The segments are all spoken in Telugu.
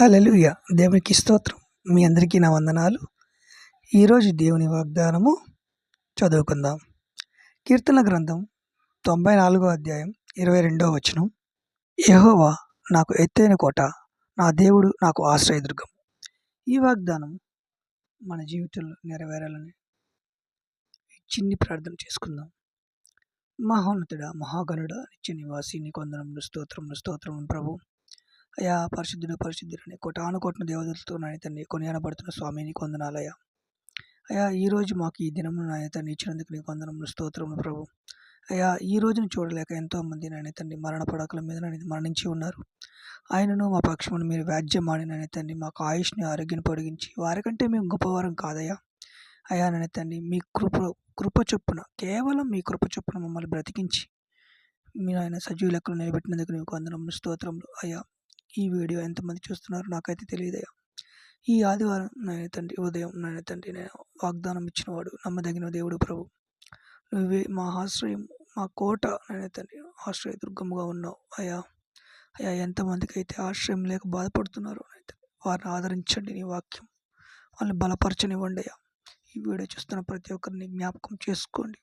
హల్లెలూయా. దేవునికి స్తోత్రం. మీ అందరికీ నా వందనాలు. ఈరోజు దేవుని వాగ్దానము చదువుకుందాం. కీర్తన గ్రంథం తొంభై నాలుగో అధ్యాయం ఇరవై రెండో వచనం. యహోవా నాకు ఎత్తైన కోట నా దేవుడు నాకు ఆశ్రయదుర్గం. ఈ వాగ్దానం మన జీవితంలో నెరవేరాలని చిన్ని ప్రార్థన చేసుకుందాం. మహోన్నతుడా మహాగణుడ నిత్య నివాసి నీ కొందనములు స్తోత్రం స్తోత్రం ప్రభు. అయా పరిశుద్ధుడు పరిశుద్ధుడని కోటాను దేవతలతో నాయన తండ్రి కొనియాడబడుతున్న స్వామి నీకు వందనాలయ్యా అయా ఈ రోజు మాకు ఈ దినము నాయన తండ్రి ఇచ్చినందుకు నీకు వందనములు స్తోత్రములు ప్రభు. అయా ఈ రోజును చూడలేక ఎంతోమంది నాయన తండ్రి మరణ పడకల మీద నాయన మరణించి ఉన్నారు. ఆయనను మా పక్షమును మీరు వ్యాజ్యమాడి నాయన తండ్రి మాకు ఆయుష్ని ఆరోగ్యం పొడిగించి వారికంటే మేము గొప్పవారం కాదయ్యా. అయా నాయన తండ్రి మీ కృప కృప చొప్పున కేవలం మీ కృప చొప్పున మమ్మల్ని బ్రతికించి మీరు ఆయన సజీవ లెక్కలు నిలబెట్టినందుకు నీకు వందనములు స్తోత్రములు అయ్యా. ఈ వీడియో ఎంతమంది చూస్తున్నారో నాకైతే తెలియదయ్యా ఈ ఆదివారం నాయన తండ్రి ఉదయం నాయన తండ్రి నేను వాగ్దానం ఇచ్చినవాడు నమ్మదగిన దేవుడు ప్రభు. నువ్వే మా ఆశ్రయం మా కోట నాయన తండ్రి ఆశ్రయ దుర్గముగా ఉన్నావు. అయ్యా అయ్యా ఎంతమందికి అయితే ఆశ్రయం లేక బాధపడుతున్నారో వారిని ఆదరించండి నీ వాక్యం. వాళ్ళని బలపరచనివ్వండి అయ్యా. ఈ వీడియో చూస్తున్న ప్రతి ఒక్కరిని జ్ఞాపకం చేసుకోండి.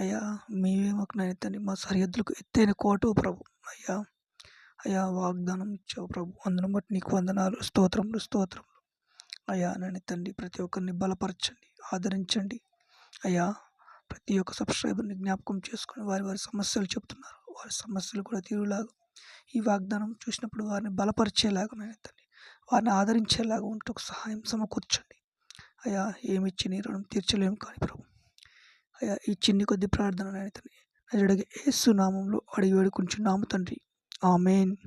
అయ్యా మీవే మాకు నాయన తండ్రి మా సరిహద్దులకు ఎత్తైన కోట ప్రభు. అయ్యా అయ్యా వాగ్దానం ఇచ్చావు ప్రభు. అందును బట్టి నీకు వందనాలు స్తోత్రములు స్తోత్రములు. అయా నన్ను తండ్రి ప్రతి ఒక్కరిని బలపరచండి ఆదరించండి. అయ్యా ప్రతి ఒక్క సబ్స్క్రైబర్ని జ్ఞాపకం చేసుకొని వారి వారి సమస్యలు చెప్తున్నారు. వారి సమస్యలు కూడా తీరులాగా. ఈ వాగ్దానం చూసినప్పుడు వారిని బలపరిచేలాగా నేను తండ్రి వారిని ఆదరించేలాగా ఉంటూ సహాయం సమకూర్చండి. అయ్యా ఏమిచ్చి నీ రుణం తీర్చలేము కానీ ప్రభు. అయ్యా ఈ చిన్ని కొద్ది ప్రార్థన నేను తండ్రి నజడగా ఏసు నామంలో అడిగి వేడుకుంటున్నాము తండ్రి. Amen.